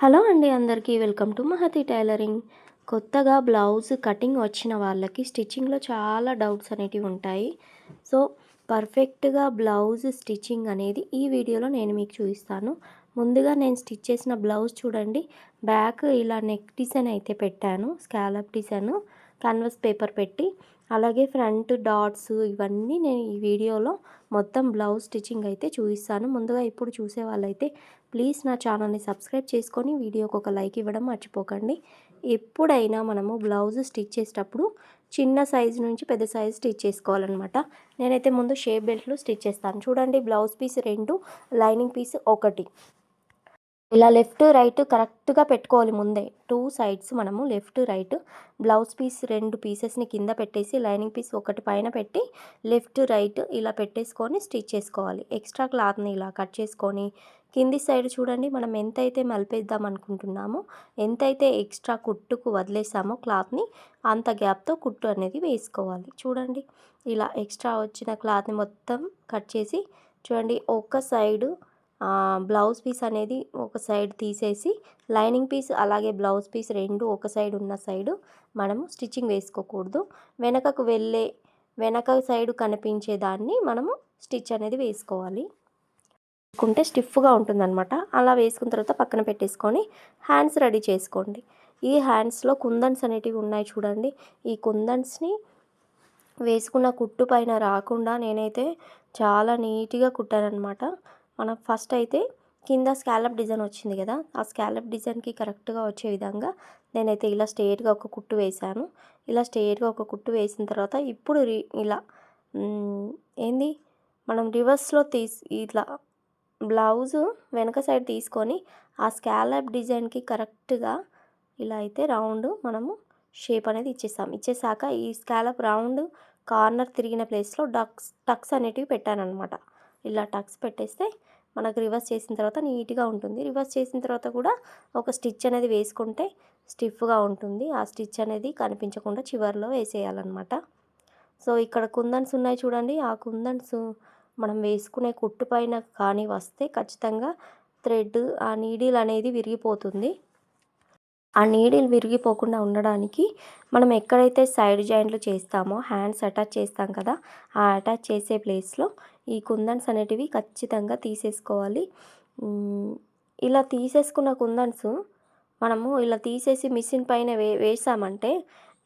Hello అండి అందరికీ welcome to Mahathi tailoring. కొత్తగా బ్లౌజ్ కటింగ్ వచ్చిన వాళ్ళకి స్టిచ్చింగ్లో చాలా డౌట్స్ అనేటివి ఉంటాయి. సో పర్ఫెక్ట్గా బ్లౌజ్ స్టిచ్చింగ్ అనేది ఈ వీడియోలో నేను మీకు చూపిస్తాను. ముందుగా నేను స్టిచ్ చేసిన బ్లౌజ్ చూడండి. బ్యాక్ ఇలా నెక్ డిజైన్ అయితే పెట్టాను స్కాలప్ డిజైన్ కాన్వస్ పేపర్ పెట్టి. అలాగే ఫ్రంట్ డాట్స్ ఇవన్నీ నేను ఈ వీడియోలో మొత్తం బ్లౌజ్ స్టిచ్చింగ్ అయితే చూపిస్తాను. ముందుగా ఇప్పుడు చూసే వాళ్ళైతే ప్లీజ్ నా ఛానల్ని సబ్స్క్రైబ్ చేసుకొని వీడియోకి ఒక లైక్ ఇవ్వడం మర్చిపోకండి. ఎప్పుడైనా మనము బ్లౌజ్ స్టిచ్ చేసేటప్పుడు చిన్న సైజు నుంచి పెద్ద సైజు స్టిచ్ చేసుకోవాలన్నమాట. నేనైతే ముందు షేప్ బెల్ట్లు స్టిచ్ చేస్తాను. చూడండి బ్లౌజ్ పీస్ రెండు లైనింగ్ పీస్ ఒకటి. ఇలా లెఫ్ట్ రైట్ కరెక్ట్గా పెట్టుకోవాలి ముందే. టూ సైడ్స్ మనము లెఫ్ట్ రైట్ బ్లౌజ్ పీస్ రెండు పీసెస్ని కింద పెట్టేసి లైనింగ్ పీస్ ఒకటి పైన పెట్టి లెఫ్ట్ రైట్ ఇలా పెట్టేసుకొని స్టిచ్ చేసుకోవాలి. ఎక్స్ట్రా క్లాత్ని ఇలా కట్ చేసుకొని కింది సైడ్ చూడండి మనం ఎంతైతే మలిపేద్దాం అనుకుంటున్నామో ఎంతైతే ఎక్స్ట్రా కుట్టుకు వదిలేసామో క్లాత్ని అంత గ్యాప్తో కుట్టు అనేది వేసుకోవాలి. చూడండి ఇలా ఎక్స్ట్రా వచ్చిన క్లాత్ని మొత్తం కట్ చేసి చూడండి ఒక సైడు బ్లౌజ్ పీస్ అనేది ఒక సైడ్ తీసేసి లైనింగ్ పీస్ అలాగే బ్లౌజ్ పీస్ రెండు ఒక సైడ్ ఉన్న సైడు మనము స్టిచ్చింగ్ వేసుకోకూడదు. వెనకకు వెళ్ళే వెనక సైడు కనిపించే దాన్ని మనము స్టిచ్ అనేది వేసుకోవాలి. వేసుకుంటే స్టిఫ్గా ఉంటుందన్నమాట. అలా వేసుకున్న తర్వాత పక్కన పెట్టేసుకొని హ్యాండ్స్ రెడీ చేసుకోండి. ఈ హ్యాండ్స్లో కుందన్స్ అనేటివి ఉన్నాయి చూడండి. ఈ కుందన్స్ని వేసుకున్న కుట్టు పైన రాకుండా నేనైతే చాలా నీట్గా కుట్టానమాట మనం ఫస్ట్ అయితే కింద స్కాలప్ డిజైన్ వచ్చింది కదా ఆ స్కాలప్ డిజైన్కి కరెక్ట్గా వచ్చే విధంగా నేనైతే ఇలా స్ట్రేట్గా ఒక కుట్టు వేశాను. ఇలా స్ట్రేట్గా ఒక కుట్టు వేసిన తర్వాత ఇప్పుడు ఇలా ఏంది? మనం రివర్స్లో తీసి ఇట్లా బ్లౌజు వెనక సైడ్ తీసుకొని ఆ స్కాలప్ డిజైన్కి కరెక్ట్గా ఇలా అయితే రౌండ్ మనము షేప్ అనేది ఇచ్చేసాం. ఇచ్చేసాక ఈ స్కాలప్ రౌండ్ కార్నర్ తిరిగిన ప్లేస్లో డక్స్ టక్స్ అనేటివి పెట్టానమాట ఇలా టక్స్ పెట్టేస్తే మనకు రివర్స్ చేసిన తర్వాత నీట్గా ఉంటుంది. రివర్స్ చేసిన తర్వాత కూడా ఒక స్టిచ్ అనేది వేసుకుంటే స్టిఫ్గా ఉంటుంది. ఆ స్టిచ్ అనేది కనిపించకుండా చివరిలో వేసేయాలన్నమాట. సో ఇక్కడ కుందన్స్ ఉన్నాయి చూడండి. ఆ కుందన్స్ మనం వేసుకునే కుట్టు పైన కానీ వస్తే ఖచ్చితంగా థ్రెడ్ ఆ నీడిల్ అనేది విరిగిపోతుంది. ఆ నీడిల్ విరిగిపోకుండా ఉండడానికి మనం ఎక్కడైతే సైడ్ జాయింట్లు చేస్తామో హ్యాండ్స్ అటాచ్ చేస్తాం కదా ఆ అటాచ్ చేసే ప్లేస్లో ఈ కుందన్స్ అనేటివి ఖచ్చితంగా తీసేసుకోవాలి. ఇలా తీసేసుకున్న కుందన్స్ మనము ఇలా తీసేసి మిషన్ పైన వే వేసామంటే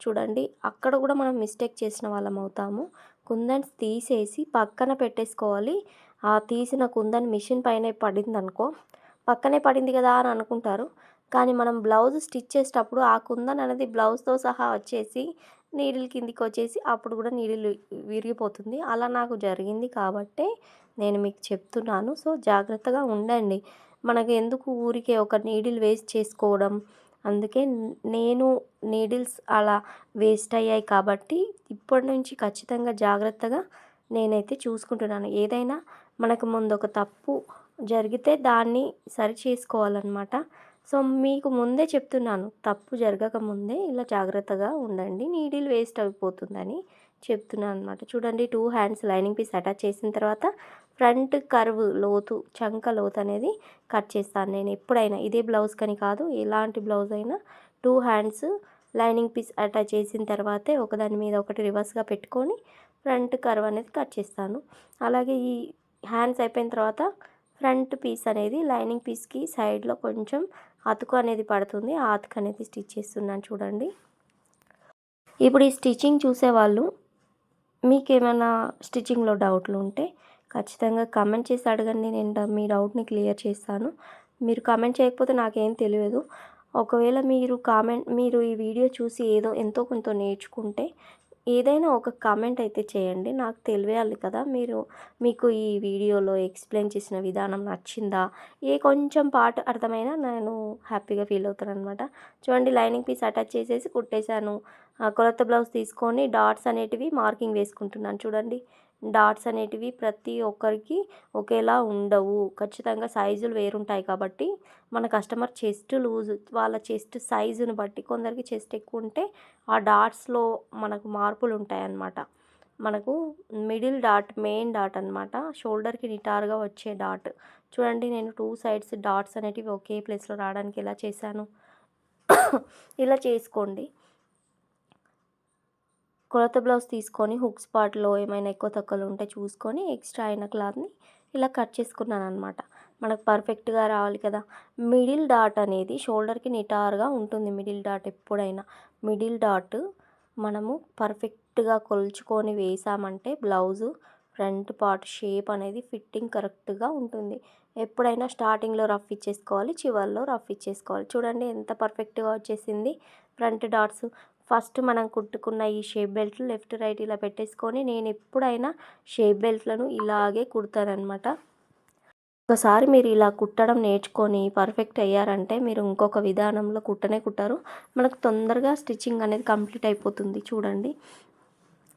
చూడండి అక్కడ కూడా మనం మిస్టేక్ చేసిన వాళ్ళం అవుతాము. కుందన్స్ తీసేసి పక్కన పెట్టేసుకోవాలి. ఆ తీసిన కుందన్ మిషన్ పైన పడింది అనుకో పక్కనే పడింది కదా అని అనుకుంటారు. కానీ మనం బ్లౌజ్ స్టిచ్ చేసేటప్పుడు ఆ కుందన్ అనేది బ్లౌజ్తో సహా వచ్చేసి నీడిల్ కిందికి వచ్చేసి అప్పుడు కూడా నీడిల్ విరిగిపోతుంది. అలా నాకు జరిగింది కాబట్టే నేను మీకు చెప్తున్నాను. సో జాగ్రత్తగా ఉండండి. మనకు ఎందుకు ఊరికే ఒక నీడిల్ వేస్ట్ చేసుకోవడం? అందుకే నేను నీడిల్స్ అలా వేస్ట్ అయ్యాయి కాబట్టి ఇప్పటి నుంచి ఖచ్చితంగా జాగ్రత్తగా నేనైతే చూసుకుంటున్నాను. ఏదైనా మనకు ముందు ఒక తప్పు జరిగితే దాన్ని సరి చేసుకోవాలన్నమాట. సో మీకు ముందే చెప్తున్నాను తప్పు జరగక ముందే ఇలా జాగ్రత్తగా ఉండండి నీడిల్ వేస్ట్ అయిపోతుందని చెప్తున్నాను అనమాట చూడండి two hands lining piece attach చేసిన తర్వాత ఫ్రంట్ కర్వ్ లోతు చంక లోతు అనేది కట్ చేస్తాను నేను ఎప్పుడైనా. ఇదే బ్లౌజ్ కానీ కాదు ఎలాంటి బ్లౌజ్ అయినా two hands lining piece attach చేసిన తర్వాతే ఒకదాని మీద ఒకటి రివర్స్గా పెట్టుకొని ఫ్రంట్ కర్వ్ అనేది కట్ చేస్తాను. అలాగే ఈ హ్యాండ్స్ అయిపోయిన తర్వాత ఫ్రంట్ పీస్ అనేది లైనింగ్ పీస్కి సైడ్లో కొంచెం అతుకు అనేది పడుతుంది. ఆ అతుకు అనేది స్టిచ్ చేస్తున్నాను చూడండి. ఇప్పుడు ఈ స్టిచ్చింగ్ చూసేవాళ్ళు మీకేమైనా స్టిచ్చింగ్లో డౌట్లు ఉంటే ఖచ్చితంగా కమెంట్ చేసి అడగండి. నేను మీ డౌట్ని క్లియర్ చేస్తాను. మీరు కమెంట్ చేయకపోతే నాకేం తెలియదు. ఒకవేళ మీరు కామెంట్ మీరు ఈ వీడియో చూసి ఏదో ఎంతో కొంత నేర్చుకుంటే ఏదైనా ఒక కామెంట్ అయితే చేయండి. నాకు తెలియాలి కదా మీరు మీకు ఈ వీడియోలో ఎక్స్ప్లెయిన్ చేసిన విధానం నచ్చిందా? ఏ కొంచెం పార్ట్ అర్థమైనా నేను హ్యాపీగా ఫీల్ అవుతాను అనమాట చూడండి లైనింగ్ పీస్ అటాచ్ చేసేసి కుట్టేశాను. కొలత బ్లౌజ్ తీసుకొని డాట్స్ అనేటివి మార్కింగ్ వేసుకుంటున్నాను. చూడండి డాట్స్ అనేటివి ప్రతి ఒక్కరికి ఒకేలా ఉండవు. ఖచ్చితంగా సైజులు వేరుంటాయి కాబట్టి మన కస్టమర్ చెస్ట్ లూజ్ వాళ్ళ చెస్ట్ సైజుని బట్టి కొందరికి చెస్ట్ ఎక్కువ ఉంటే ఆ డాట్స్లో మనకు మార్పులు ఉంటాయి అన్నమాట మనకు మిడిల్ డాట్ మెయిన్ డాట్ అనమాట షోల్డర్కి నిటారుగా వచ్చే డాట్. చూడండి నేను టూ సైడ్స్ డాట్స్ అనేటివి ఒకే ప్లేస్లో రావడానికి ఎలా చేశాను? ఇలా చేసుకోండి. కొలత బ్లౌజ్ తీసుకొని హుక్స్ పార్ట్లో ఏమైనా ఎక్కువ తక్కువలు ఉంటే చూసుకొని ఎక్స్ట్రా అయిన క్లాత్ని ఇలా కట్ చేసుకున్నాను అనమాట మనకు పర్ఫెక్ట్గా రావాలి కదా. మిడిల్ డాట్ అనేది షోల్డర్కి నిటారుగా ఉంటుంది మిడిల్ డాట్ ఎప్పుడైనా. మిడిల్ డాట్ మనము పర్ఫెక్ట్గా కొలుచుకొని వేసామంటే బ్లౌజు ఫ్రంట్ పార్ట్ షేప్ అనేది ఫిట్టింగ్ కరెక్ట్గా ఉంటుంది. ఎప్పుడైనా స్టార్టింగ్లో రఫ్ ఇచ్చేసుకోవాలి చివరిలో రఫ్ ఇచ్చేసుకోవాలి. చూడండి ఎంత పర్ఫెక్ట్గా వచ్చేసింది ఫ్రంట్ డాట్స్. ఫస్ట్ మనం కుట్టుకున్న ఈ షేప్ బెల్ట్లు లెఫ్ట్ రైట్ ఇలా పెట్టేసుకొని నేను ఎప్పుడైనా షేప్ బెల్ట్లను ఇలాగే కుడతానమాట ఒకసారి మీరు ఇలా కుట్టడం నేర్చుకొని పర్ఫెక్ట్ అయ్యారంటే మీరు ఇంకొక విధానంలో కుట్టనే కుట్టారు. మనకు తొందరగా స్టిచ్చింగ్ అనేది కంప్లీట్ అయిపోతుంది చూడండి.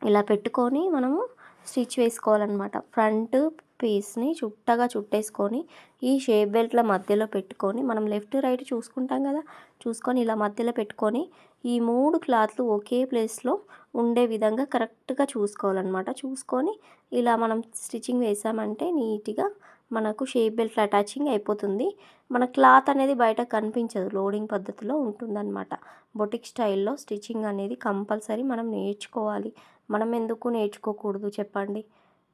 ఇలా పెట్టుకొని మనము స్టిచ్ వేసుకోవాలన్నమాట. ఫ్రంట్ పీస్ని చుట్టగా చుట్టేసుకొని ఈ షేప్ బెల్ట్ల మధ్యలో పెట్టుకొని మనం లెఫ్ట్ రైట్ చూసుకుంటాం కదా? చూసుకొని ఇలా మధ్యలో పెట్టుకొని ఈ మూడు క్లాత్లు ఒకే ప్లేస్లో ఉండే విధంగా కరెక్ట్గా చూసుకోవాలన్నమాట. చూసుకొని ఇలా మనం స్టిచ్చింగ్ వేసామంటే నీట్గా మనకు షేప్ బెల్ట్ అటాచింగ్ అయిపోతుంది. మన క్లాత్ అనేది బయట కనిపించదు. లోడింగ్ పద్ధతిలో ఉంటుందన్నమాట. బొటిక్ స్టైల్లో స్టిచ్చింగ్ అనేది కంపల్సరీ మనం నేర్చుకోవాలి. మనం ఎందుకు నేర్చుకోకూడదు చెప్పండి?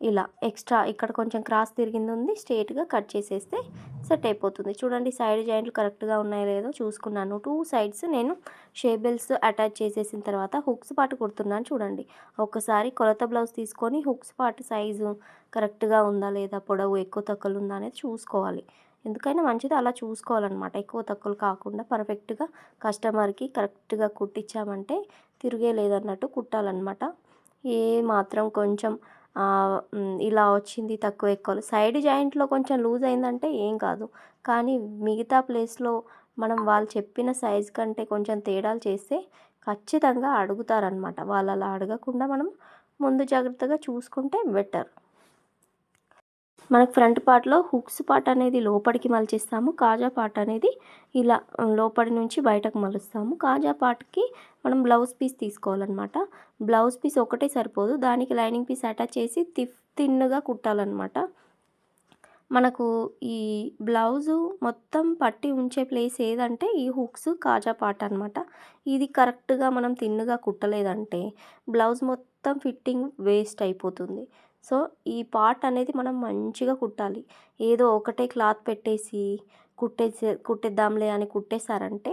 ఇలా ఎక్స్ట్రా ఇక్కడ కొంచెం క్రాస్ తిరిగింది ఉంది స్ట్రేట్గా కట్ చేసేస్తే సెట్ అయిపోతుంది. చూడండి సైడ్ జాయింట్లు కరెక్ట్గా ఉన్నాయో లేదో చూసుకున్నాను. టూ సైడ్స్ నేను షేబెల్స్ అటాచ్ చేసేసిన తర్వాత హుక్స్ పాటు కుడుతున్నాను చూడండి. ఒకసారి కొలత బ్లౌజ్ తీసుకొని హుక్స్ పాటు సైజు కరెక్ట్గా ఉందా లేదా పొడవు ఎక్కువ తక్కువలు ఉందా అనేది చూసుకోవాలి. ఎందుకైనా మంచిది అలా చూసుకోవాలన్నమాట. ఎక్కువ తక్కువలు కాకుండా పర్ఫెక్ట్గా కస్టమర్కి కరెక్ట్గా కుట్టించామంటే తిరిగే లేదన్నట్టు కుట్టాలన్నమాట. ఏ మాత్రం కొంచెం ఇలా వచ్చింది తక్కువ ఎక్కువలు సైడ్ జాయింట్లో కొంచెం లూజ్ అయిందంటే ఏం కాదు. కానీ మిగతా ప్లేస్లో మనం వాళ్ళు చెప్పిన సైజ్ కంటే కొంచెం తేడాలు చేస్తే ఖచ్చితంగా అడుగుతారనమాట వాళ్ళు అలా అడగకుండా మనం ముందు జాగ్రత్తగా చూసుకుంటే బెటర్. మనకు ఫ్రంట్ పార్ట్లో హుక్స్ పార్ట్ అనేది లోపలికి మలిచిస్తాము కాజా పార్ట్ అనేది ఇలా లోపలి నుంచి బయటకు మలుస్తాము. కాజా పార్ట్కి మనం బ్లౌజ్ పీస్ తీసుకోవాలన్నమాట. బ్లౌజ్ పీస్ ఒకటే సరిపోదు దానికి లైనింగ్ పీస్ అటాచ్ చేసి తిఫ్ తిన్నుగా కుట్టాలన్నమాట. మనకు ఈ బ్లౌజు మొత్తం పట్టి ఉంచే ప్లేస్ ఏదంటే ఈ హుక్స్ కాజా పార్ట్ అనమాట ఇది కరెక్ట్గా మనం తిన్నుగా కుట్టలేదంటే బ్లౌజ్ మొత్తం ఫిట్టింగ్ వేస్ట్ అయిపోతుంది. సో ఈ పార్ట్ అనేది మనం మంచిగా కుట్టాలి. ఏదో ఒకటే క్లాత్ పెట్టేసి కుట్టేసే కుట్టేద్దాంలే అని కుట్టేశారంటే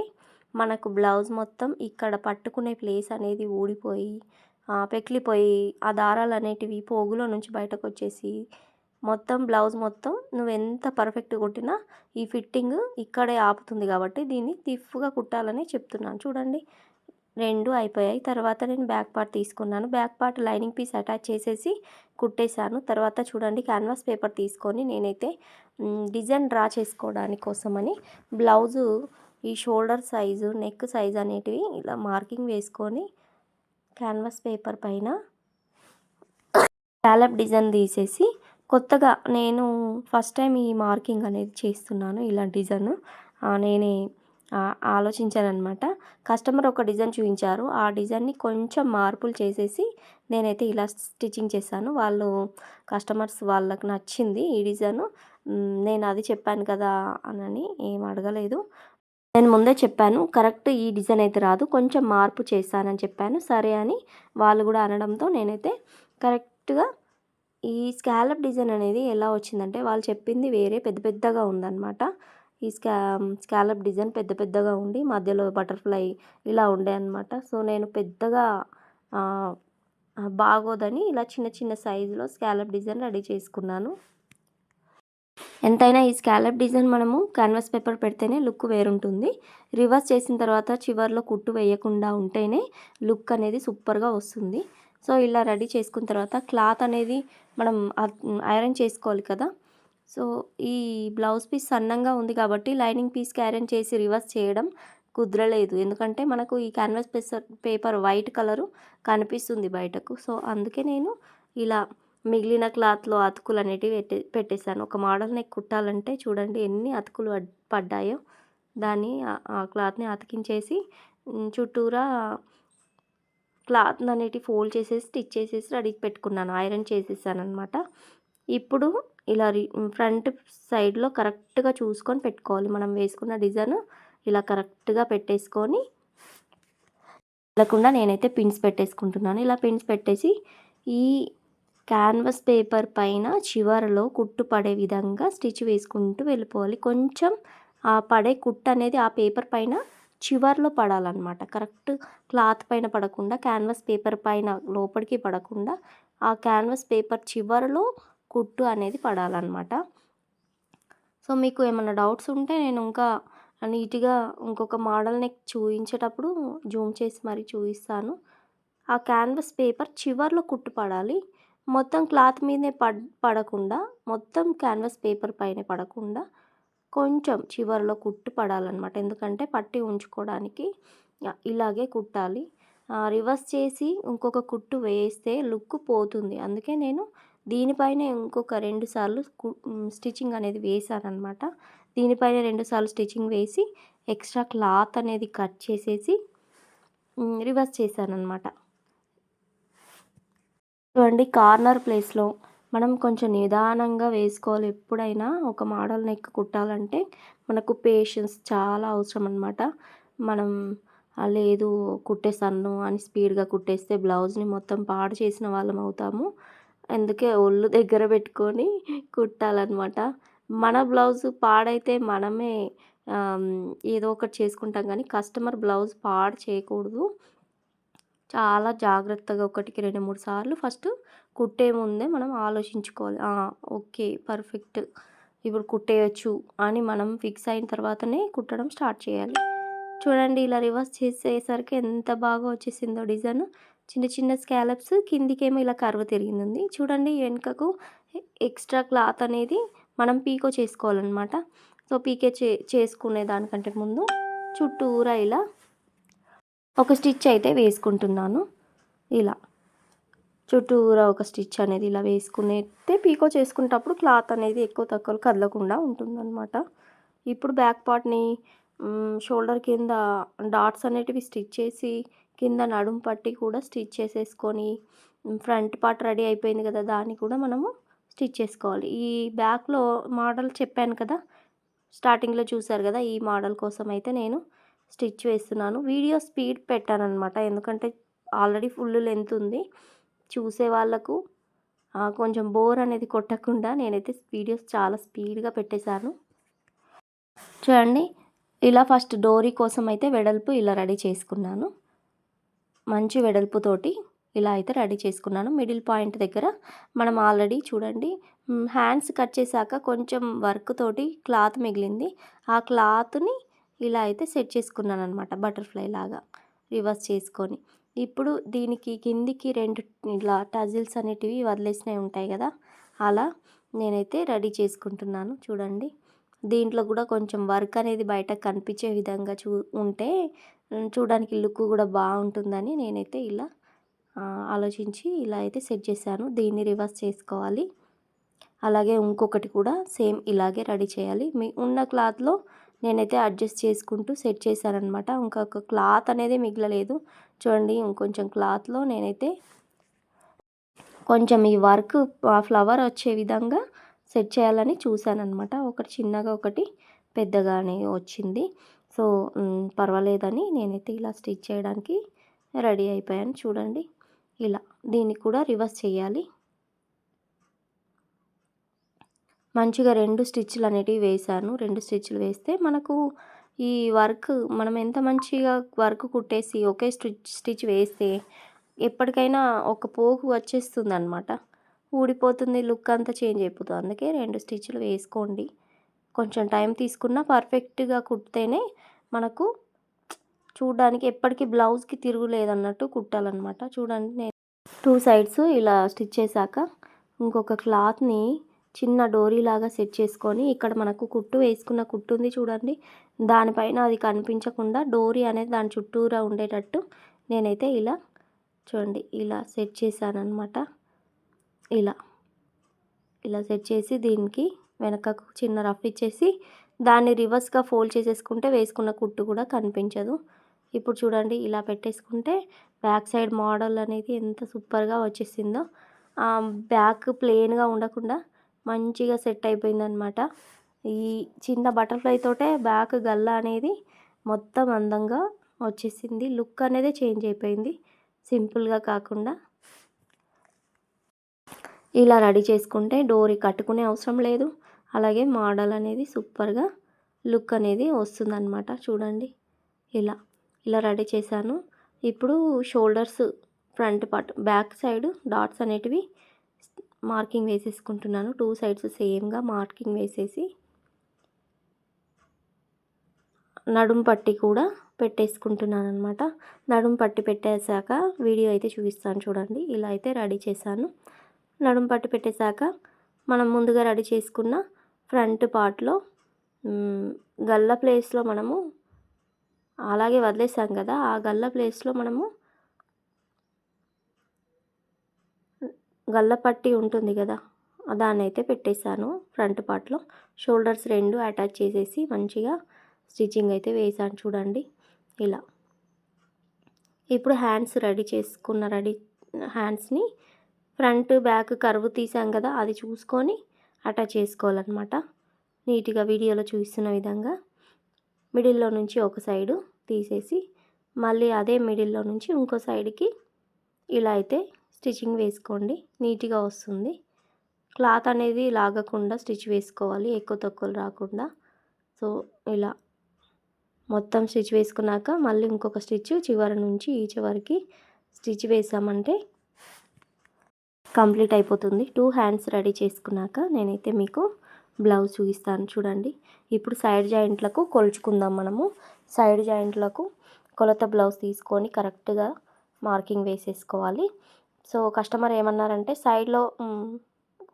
మనకు బ్లౌజ్ మొత్తం ఇక్కడ పట్టుకునే ప్లేస్ అనేది ఊడిపోయి పెకిలిపోయి ఆ దారాలు అనేటివి పోగులో నుంచి బయటకు వచ్చేసి మొత్తం బ్లౌజ్ మొత్తం నువ్వు ఎంత పర్ఫెక్ట్ కుట్టినా ఈ ఫిట్టింగ్ ఇక్కడే ఆపుతుంది కాబట్టి దీన్ని తిఫ్గా కుట్టాలని చెప్తున్నాను. చూడండి. రెండు అయిపోయాయి. తర్వాత నేను బ్యాక్ పార్ట్ తీసుకున్నాను. Back part lining piece attach చేసేసి కుట్టేశాను. తర్వాత చూడండి క్యాన్వాస్ పేపర్ తీసుకొని నేనైతే డిజైన్ డ్రా చేసుకోవడానికి కోసమని బ్లౌజు ఈ షోల్డర్ సైజు నెక్ సైజ్ అనేటివి ఇలా మార్కింగ్ వేసుకొని క్యాన్వాస్ పేపర్ పైన స్కాలప్ డిజైన్ తీసేసి కొత్తగా నేను ఫస్ట్ టైం ఈ మార్కింగ్ అనేది చేస్తున్నాను ఇలా డిజైన్. నేనే ఆలోచించానమాట కస్టమర్ ఒక డిజైన్ చూపించారు ఆ డిజైన్ని కొంచెం మార్పులు చేసేసి నేనైతే ఇలా స్టిచ్చింగ్ చేశాను. వాళ్ళు కస్టమర్స్ వాళ్ళకి నచ్చింది ఈ డిజైను. నేను అది చెప్పాను కదా అని ఏం అడగలేదు. నేను ముందే చెప్పాను కరెక్ట్ ఈ డిజైన్ అయితే రాదు కొంచెం మార్పు చేస్తానని చెప్పాను సరే అని. వాళ్ళు కూడా అనడంతో నేనైతే కరెక్ట్గా ఈ స్కాలప్ డిజైన్ అనేది ఎలా వచ్చిందంటే వాళ్ళు చెప్పింది వేరే పెద్ద పెద్దగా ఉందన్నమాట. ఈ స్కా స్కాలప్ డిజైన్ పెద్ద పెద్దగా ఉండి మధ్యలో బటర్ఫ్లై ఇలా ఉండే అనమాట సో నేను పెద్దగా బాగోదని ఇలా చిన్న చిన్న సైజులో స్కాలప్ డిజైన్ రెడీ చేసుకున్నాను. ఎంతైనా ఈ స్కాలప్ డిజైన్ మనము క్యాన్వాస్ పేపర్ పెడితేనే లుక్ వేరుంటుంది. రివర్స్ చేసిన తర్వాత చివర్లో కుట్టు వేయకుండా ఉంటేనే లుక్ అనేది సూపర్గా వస్తుంది. సో ఇలా రెడీ చేసుకున్న తర్వాత క్లాత్ అనేది మనం ఐరన్ చేసుకోవాలి కదా సో ఈ బ్లౌజ్ పీస్ సన్నంగా ఉంది కాబట్టి లైనింగ్ పీస్ క్యారెన్ చేసి రివర్స్ చేయడం కుదరలేదు. ఎందుకంటే మనకు ఈ canvas paper paper white colour కనిపిస్తుంది బయటకు. సో అందుకే నేను ఇలా మిగిలిన క్లాత్లో అతుకులు అనేటివి పెట్టే పెట్టేశాను. ఒక మోడల్ నెక్ కుట్టాలంటే చూడండి ఎన్ని అతుకులు పడ్డాయో. దాన్ని ఆ క్లాత్ని అతికించేసి చుట్టూరా క్లాత్ అనేటివి ఫోల్డ్ చేసేసి స్టిచ్ చేసేసి రెడీ పెట్టుకున్నాను. ఐరన్ చేసేసాను అనమాట ఇప్పుడు ఇలా రి ఫ్రంట్ సైడ్లో కరెక్ట్గా చూసుకొని పెట్టుకోవాలి. మనం వేసుకున్న డిజైన్ ఇలా కరెక్ట్గా పెట్టేసుకొని లేకుండా నేనైతే పిన్స్ పెట్టేసుకుంటున్నాను. ఇలా పిన్స్ పెట్టేసి ఈ క్యాన్వస్ పేపర్ పైన చివరలో కుట్టు పడే విధంగా స్టిచ్ వేసుకుంటూ వెళ్ళిపోవాలి. కొంచెం ఆ పడే కుట్టు అనేది ఆ పేపర్ పైన చివర్లో పడాలన్నమాట. కరెక్ట్ క్లాత్ పైన పడకుండా క్యాన్వస్ పేపర్ పైన లోపలికి పడకుండా ఆ క్యాన్వస్ పేపర్ చివరలో కుట్టు అనేది పడాలన్నమాట. సో మీకు ఏమైనా డౌట్స్ ఉంటే నేను ఇంకా నీట్గా ఇంకొక మోడల్ నెక్ చూపించేటప్పుడు జూమ్ చేసి మరీ చూపిస్తాను. ఆ క్యాన్వస్ పేపర్ చివర్లో కుట్టు పడాలి. మొత్తం క్లాత్ మీదే పడ్ పడకుండా మొత్తం క్యాన్వస్ పేపర్ పైన పడకుండా కొంచెం చివరిలో కుట్టు పడాలన్నమాట. ఎందుకంటే పట్టి ఉంచుకోవడానికి ఇలాగే కుట్టాలి. రివర్స్ చేసి ఇంకొక కుట్టు వేస్తే లుక్ పోతుంది. అందుకే నేను దీనిపైన ఇంకొక రెండు సార్లు స్టిచ్చింగ్ అనేది వేసానమాట దీనిపైన రెండు సార్లు స్టిచ్చింగ్ వేసి ఎక్స్ట్రా క్లాత్ అనేది కట్ చేసేసి రివర్స్ చేశానమాట చూడండి కార్నర్ ప్లేస్లో మనం కొంచెం నిదానంగా వేసుకోవాలి. ఎప్పుడైనా ఒక మోడల్ నెక్ కుట్టాలంటే మనకు పేషెన్స్ చాలా అవసరం అనమాట మనం లేదు కుట్టేసాను అని స్పీడ్గా కుట్టేస్తే బ్లౌజ్ని మొత్తం పాడు చేసిన వాళ్ళం అవుతాము. అందుకే ఒళ్ళు దగ్గర పెట్టుకొని కుట్టాలన్నమాట. మన బ్లౌజ్ పాడైతే మనమే ఏదో ఒకటి చేసుకుంటాం కానీ కస్టమర్ బ్లౌజ్ పాడు చేయకూడదు. చాలా జాగ్రత్తగా ఒకటికి రెండు మూడు సార్లు ఫస్ట్ కుట్టే ముందే మనం ఆలోచించుకోవాలి. Okay perfect. ఇప్పుడు కుట్టేయచ్చు అని మనం ఫిక్స్ అయిన తర్వాతనే కుట్టడం స్టార్ట్ చేయాలి. చూడండి ఇలా రివర్స్ చేసేసరికి ఎంత బాగా వచ్చేసిందో డిజైన్. చిన్న చిన్న స్కాలప్స్ కిందికేమో ఇలా కర్వ తిరిగింది. చూడండి వెనుకకు ఎక్స్ట్రా క్లాత్ అనేది మనం పీకో చేసుకోవాలన్నమాట. సో పీకే చే చేసుకునే దానికంటే ముందు చుట్టూరా ఇలా ఒక స్టిచ్ అయితే వేసుకుంటున్నాను. ఇలా చుట్టూరా ఒక స్టిచ్ అనేది ఇలా వేసుకునేతే పీకో చేసుకునేటప్పుడు క్లాత్ అనేది ఎక్కువ తక్కువ కదలకుండా ఉంటుందన్నమాట. ఇప్పుడు బ్యాక్ పార్ట్ని షోల్డర్ కింద డాట్స్ అనేటివి స్టిచ్ చేసి కింద నడుం పట్టి కూడా స్టిచ్ చేసేసుకొని ఫ్రంట్ పార్ట్ రెడీ అయిపోయింది కదా దాన్ని కూడా మనము స్టిచ్ చేసుకోవాలి. ఈ బ్యాక్లో మోడల్ చెప్పాను కదా స్టార్టింగ్లో చూసారు కదా ఈ మోడల్ కోసం అయితే నేను స్టిచ్ వేస్తున్నాను. వీడియో స్పీడ్ పెట్టాను అనమాట ఎందుకంటే ఆల్రెడీ ఫుల్ లెంత్ ఉంది. చూసే వాళ్ళకు కొంచెం బోర్ అనేది కొట్టకుండా నేనైతే వీడియోస్ చాలా స్పీడ్గా పెట్టేశాను. చూడండి ఇలా ఫస్ట్ డోరీ కోసం అయితే వెడల్పు ఇలా రెడీ చేసుకున్నాను. మంచి వెడల్పుతోటి ఇలా అయితే రెడీ చేసుకున్నాను. మిడిల్ పాయింట్ దగ్గర మనం ఆల్రెడీ చూడండి హ్యాండ్స్ కట్ చేశాక కొంచెం వర్క్ తోటి క్లాత్ మిగిలింది. ఆ క్లాత్ని ఇలా అయితే సెట్ చేసుకున్నాను అనమాట బటర్ఫ్లై లాగా రివర్స్ చేసుకొని. ఇప్పుడు దీనికి కిందికి రెండు ఇలా టజిల్స్ అనేటివి వదిలేసినవి ఉంటాయి కదా అలా నేనైతే రెడీ చేసుకుంటున్నాను. చూడండి దీంట్లో కూడా కొంచెం వర్క్ అనేది బయట కనిపించే విధంగా చూ ఉంటే చూడడానికి లుక్ కూడా బాగుంటుందని నేనైతే ఇలా ఆలోచించి ఇలా అయితే సెట్ చేశాను. దీన్ని రివర్స్ చేసుకోవాలి. అలాగే ఇంకొకటి కూడా సేమ్ ఇలాగే రెడీ చేయాలి. మీ ఉన్న క్లాత్లో నేనైతే అడ్జస్ట్ చేసుకుంటూ సెట్ చేశానమాట ఇంకొక క్లాత్ అనేది మిగలలేదు. చూడండి ఇంకొంచెం క్లాత్లో నేనైతే కొంచెం ఈ వర్క్ ఫ్లవర్ వచ్చే విధంగా సెట్ చేయాలని చూశానమాట ఒకటి చిన్నగా ఒకటి పెద్దగానే వచ్చింది. సో పర్వాలేదని నేనైతే ఇలా స్టిచ్ చేయడానికి రెడీ అయిపోయాను. చూడండి ఇలా దీన్ని కూడా రివర్స్ చేయాలి. మంచిగా రెండు స్టిచ్లు అనేటివి వేసాను రెండు స్టిచ్లు వేస్తే మనకు ఈ వర్క్ మనం ఎంత మంచిగా వర్క్ కుట్టేసి ఒకే స్టిచ్ స్టిచ్ వేస్తే ఎప్పటికైనా ఒక పోగు వచ్చేస్తుంది అనమాట ఊడిపోతుంది లుక్ అంతా చేంజ్ అయిపోతుంది. అందుకే రెండు స్టిచ్లు వేసుకోండి. కొంచెం టైం తీసుకున్నా పర్ఫెక్ట్గా కుట్టితేనే మనకు చూడడానికి ఎప్పటికీ బ్లౌజ్కి తిరుగులేదన్నట్టు కుట్టాలన్నమాట. చూడండి నేను టూ సైడ్స్ ఇలా స్టిచ్ చేశాక ఇంకొక క్లాత్ని చిన్న డోరీ లాగా సెట్ చేసుకొని ఇక్కడ మనకు కుట్టు వేసుకున్న కుట్టు ఉంది చూడండి. దానిపైన అది కనిపించకుండా డోరీ అనేది దాని చుట్టూరా ఉండేటట్టు నేనైతే ఇలా చూడండి ఇలా సెట్ చేశానమాట ఇలా. ఇలా సెట్ చేసి దీనికి వెనకకు చిన్న రఫ్ ఇచ్చేసి దాన్ని రివర్స్గా ఫోల్డ్ చేసేసుకుంటే వేసుకున్న కుట్టు కూడా కనిపించదు. ఇప్పుడు చూడండి ఇలా పెట్టేసుకుంటే బ్యాక్ సైడ్ మోడల్ అనేది ఎంత సూపర్గా వచ్చేసిందో. బ్యాక్ ప్లెయిన్గా ఉండకుండా మంచిగా సెట్ అయిపోయిందనమాట ఈ చిన్న బటర్ఫ్లై తోటే బ్యాక్ గల్ల అనేది మొత్తం అందంగా వచ్చేసింది. లుక్ అనేది చేంజ్ అయిపోయింది. సింపుల్గా కాకుండా ఇలా రెడీ చేసుకుంటే డోరీ కట్టుకునే అవసరం లేదు. అలాగే మోడల్ అనేది సూపర్గా లుక్ అనేది వస్తుందన్నమాట. చూడండి. ఇలా ఇలా రెడీ చేశాను. ఇప్పుడు shoulders front part back side dots అనేటివి మార్కింగ్ వేసేసుకుంటున్నాను. టూ సైడ్స్ సేమ్గా మార్కింగ్ వేసేసి నడుం పట్టి కూడా పెట్టేసుకుంటున్నాను అనమాట నడుం పట్టి పెట్టేశాక వీడియో అయితే చూపిస్తాను చూడండి. ఇలా అయితే రెడీ చేశాను. నడుం పట్టి పెట్టేశాక మనం ముందుగా రెడీ చేసుకున్న ఫ్రంట్ పార్ట్లో గల్ల ప్లేస్లో మనము అలాగే వదిలేసాం కదా ఆ గల్ల ప్లేస్లో మనము గల్ల పట్టి ఉంటుంది కదా దాన్ని అయితే పెట్టేశాను ఫ్రంట్ పార్ట్లో. షోల్డర్స్ రెండు అటాచ్ చేసేసి మంచిగా స్టిచ్చింగ్ అయితే వేసాను చూడండి ఇలా. ఇప్పుడు హ్యాండ్స్ రెడీ చేసుకున్న రెడీ హ్యాండ్స్ని ఫ్రంట్ బ్యాక్ కరువు తీసాం కదా అది చూసుకొని అటాచ్ చేసుకోవాలన్నమాట. నీట్గా వీడియోలో చూస్తున్న విధంగా మిడిల్లో నుంచి ఒక సైడు తీసేసి మళ్ళీ అదే మిడిల్లో నుంచి ఇంకో సైడ్కి ఇలా అయితే స్టిచ్చింగ్ వేసుకోండి. నీట్గా వస్తుంది. క్లాత్ అనేది లాగకుండా స్టిచ్ వేసుకోవాలి ఎక్కువ తక్కువలు రాకుండా. సో ఇలా మొత్తం స్టిచ్ వేసుకున్నాక మళ్ళీ ఇంకొక స్టిచ్ చివరి నుంచి ఈ చివరికి స్టిచ్ వేసామంటే కంప్లీట్ అయిపోతుంది. టూ హ్యాండ్స్ రెడీ చేసుకున్నాక నేనైతే మీకు బ్లౌజ్ చూపిస్తాను చూడండి. ఇప్పుడు సైడ్ జాయింట్లకు కొలుచుకుందాం మనము. సైడ్ జాయింట్లకు కొలత బ్లౌజ్ తీసుకొని కరెక్ట్గా మార్కింగ్ వేసేసుకోవాలి. సో కస్టమర్ ఏమన్నారంటే సైడ్లో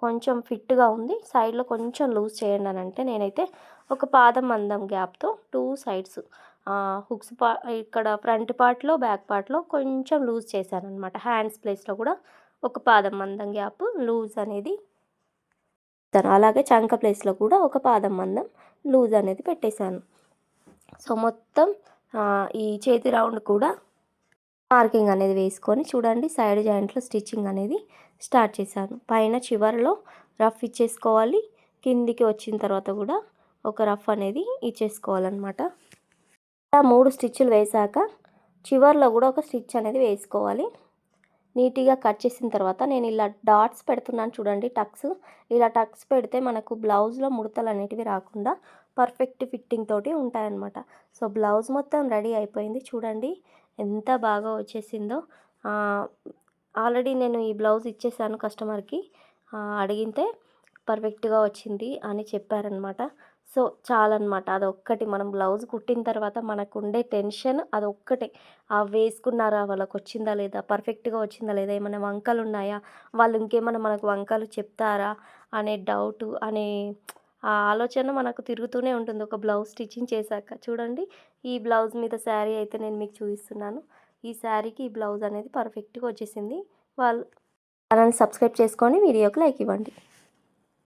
కొంచెం ఫిట్గా ఉంది. సైడ్లో కొంచెం లూజ్ చేయండి అని అంటే నేనైతే ఒక పాదం అందం గ్యాప్తో టూ సైడ్స్ హుక్స్ పా ఇక్కడ ఫ్రంట్ పార్ట్లో బ్యాక్ పార్ట్లో కొంచెం లూజ్ చేశాను అనమాట హ్యాండ్స్ ప్లేస్లో కూడా ఒక పాదం మందం గ్యాప్ లూజ్ అనేది అలాగే చంక ప్లేస్లో కూడా ఒక పాదం మందం లూజ్ అనేది పెట్టేశాను. సో మొత్తం ఈ చేతి రౌండ్ కూడా మార్కింగ్ అనేది వేసుకొని చూడండి సైడ్ జాయింట్లో స్టిచ్చింగ్ అనేది స్టార్ట్ చేశాను. పైన చివరిలో రఫ్ ఇచ్చేసుకోవాలి కిందికి వచ్చిన తర్వాత కూడా ఒక రఫ్ అనేది ఇచ్చేసుకోవాలన్నమాట. మూడు స్టిచ్లు వేసాక చివర్లో కూడా ఒక స్టిచ్ అనేది వేసుకోవాలి. నీట్గా కట్ చేసిన తర్వాత నేను ఇలా డాట్స్ పెడుతున్నాను చూడండి టక్స్. ఇలా టక్స్ పెడితే మనకు బ్లౌజ్లో ముడతలు అనేటివి రాకుండా పర్ఫెక్ట్ ఫిట్టింగ్ తోటి ఉంటాయన్నమాట. సో బ్లౌజ్ మొత్తం రెడీ అయిపోయింది చూడండి ఎంత బాగా వచ్చేసిందో. ఆల్రెడీ నేను ఈ బ్లౌజ్ ఇచ్చేసాను కస్టమర్కి. అడిగితే పర్ఫెక్ట్గా వచ్చింది అని చెప్పారనమాట సో చాలన్నమాట అదొక్కటి. మనం బ్లౌజ్ కుట్టిన తర్వాత మనకు ఉండే టెన్షన్ అదొక్కటే. ఆ వేసుకున్నారా వాళ్ళకి వచ్చిందా లేదా పర్ఫెక్ట్గా వచ్చిందా లేదా ఏమైనా వంకలు ఉన్నాయా వాళ్ళు ఇంకేమైనా మనకు వంకలు చెప్తారా అనే డౌట్ అనే ఆ ఆలోచన మనకు తిరుగుతూనే ఉంటుంది. ఒక బ్లౌజ్ స్టిచ్చింగ్ చేశాక. చూడండి ఈ బ్లౌజ్ మీద శారీ అయితే నేను మీకు చూపిస్తున్నాను. ఈ శారీకి ఈ బ్లౌజ్ అనేది పర్ఫెక్ట్గా వచ్చేసింది. వాళ్ళు ఛానల్ సబ్స్క్రైబ్ చేసుకొని వీడియోకి లైక్ ఇవ్వండి.